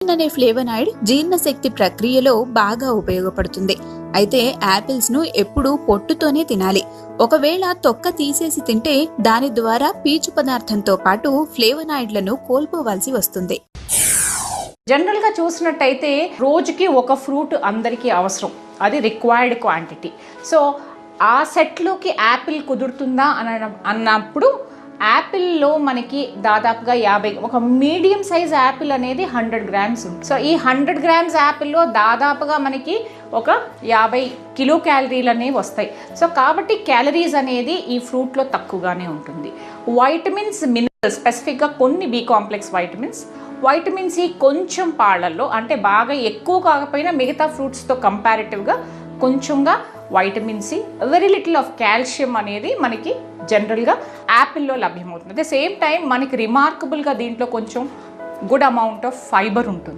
అనే ఫ్లేవనాయిడ్ జీర్ణశక్తి ప్రక్రియలో బాగా ఉపయోగపడుతుంది. అయితే యాపిల్స్ను ఎప్పుడూ పొట్టుతోనే తినాలి. ఒకవేళ తొక్క తీసేసి తింటే దాని ద్వారా పీచు పదార్థంతో పాటు ఫ్లేవనాయిడ్లను కోల్పోవాల్సి వస్తుంది. జనరల్గా చూసినట్టయితే రోజుకి ఒక ఫ్రూట్ అందరికీ అవసరం. అది రిక్వైర్డ్ క్వాంటిటీ. సో ఆ సెట్లోకి యాపిల్ కుదురుతుందా అన అన్నప్పుడు యాపిల్లో మనకి దాదాపుగా యాభై ఒక మీడియం సైజ్ యాపిల్ అనేది హండ్రెడ్ గ్రామ్స్ ఉంది. సో ఈ హండ్రెడ్ గ్రామ్స్ యాపిల్లో దాదాపుగా మనకి ఒక యాభై కిలో క్యాలరీలు అనేవి వస్తాయి. సో కాబట్టి క్యాలరీస్ అనేది ఈ ఫ్రూట్లో తక్కువగానే ఉంటుంది. వైటమిన్స్ మినరల్స్ స్పెసిఫిక్గా కొన్ని B complex vitamins. Vitamin C కొంచెం పాళ్ళల్లో అంటే బాగా ఎక్కువ కాకపోయినా మిగతా ఫ్రూట్స్తో కంపారిటివ్గా కొంచెంగా vitamin C very little of calcium అనేది మనకి జనరల్గా యాపిల్లో లభ్యమవుతుంది. అట్ ద సేమ్ టైం మనకి రిమార్కబుల్గా దీంట్లో కొంచెం గుడ్ అమౌంట్ ఆఫ్ ఫైబర్ ఉంటుంది.